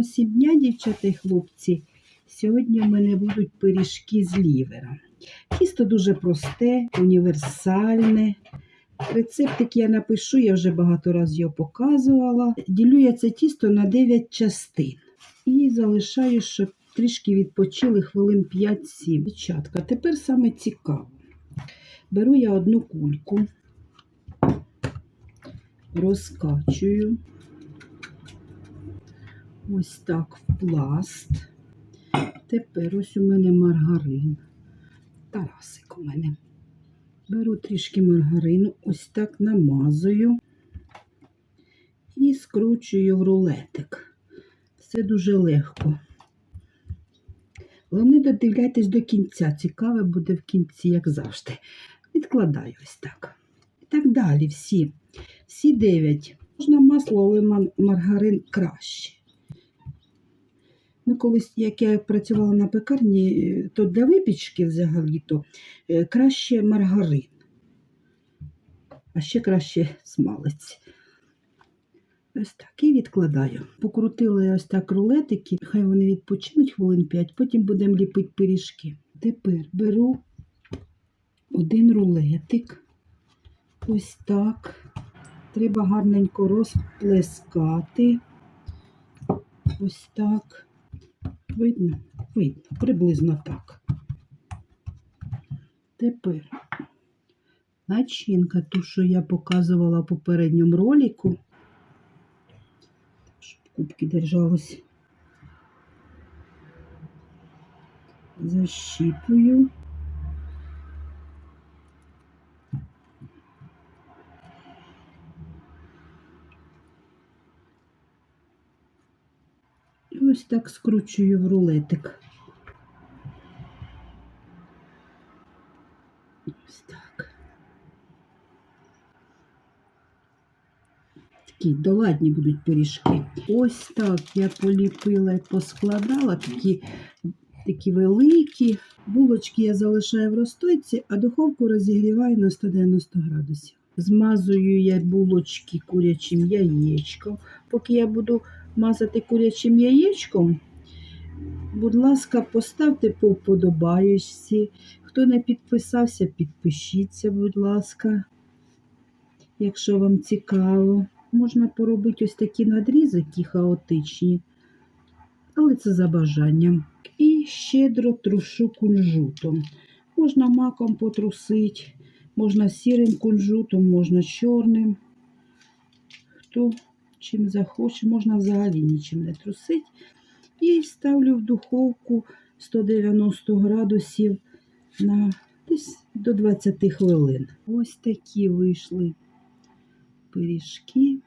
усім дня, дівчата і хлопці. Сьогодні в мене будуть пиріжки з лівера. Тісто дуже просте, універсальне. Рецептик я напишу, я вже багато разів його показувала. Ділю я це тісто на 9 частин. І залишаю, щоб трішки відпочили хвилин 5-7. Дівчатка, тепер саме цікаво. Беру я одну кульку, розкачую. Ось так в пласт. Тепер ось у мене маргарин. Тарасик у мене. Беру трішки маргарину, ось так намазую і скручую в рулетик. Все дуже легко. Головне, додивляйтесь до кінця. Цікаве буде в кінці, як завжди. Відкладаю ось так. І так далі всі. Всі дев'ять. Можна масло, але маргарин краще. Ми колись, як я працювала на пекарні, то для випічки взагалі-то е, краще маргарин, а ще краще смалець. Ось так і відкладаю. Покрутила ось так рулетики, хай вони відпочинуть хвилин 5, потім будемо ліпити пиріжки. Тепер беру один рулетик. Ось так. Треба гарненько розплескати. Ось так. Видно? Видно, приблизно так. Тепер начинка, ту, що я показувала в попередньому ролику, щоб кубки держались. Защіпую. І ось так скручую в рулетик. Ось так. Такі доладні будуть пиріжки. Ось так я поліпила і поскладала такі, такі великі. Булочки я залишаю в розстойці, а духовку розігріваю на 190 градусів. Змазую я булочки курячим яєчком. Поки я буду мазати курячим яєчком, будь ласка, поставте по вподобаєчці. Хто не підписався, підпишіться, будь ласка, якщо вам цікаво. Можна поробити ось такі надрізики хаотичні, але це за бажанням. І щедро трушу кунжутом. Можна маком потрусити, можна сірим кунжутом, можна чорним. Хто чим захоче, можна взагалі нічим не трусити. І ставлю в духовку 190 градусів на десь до 20 хвилин. Ось такі вийшли пиріжки.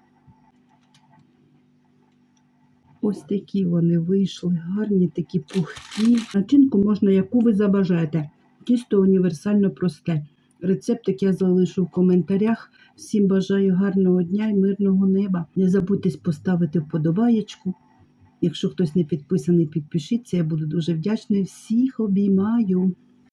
Ось такі вони вийшли, гарні, такі пухкі. Начинку можна, яку ви забажаєте. Тісто універсально просте. Рецептик я залишу в коментарях. Всім бажаю гарного дня і мирного неба. Не забудьте поставити вподобаєчку. Якщо хтось не підписаний, підпишіться. Я буду дуже вдячна. Всіх обіймаю.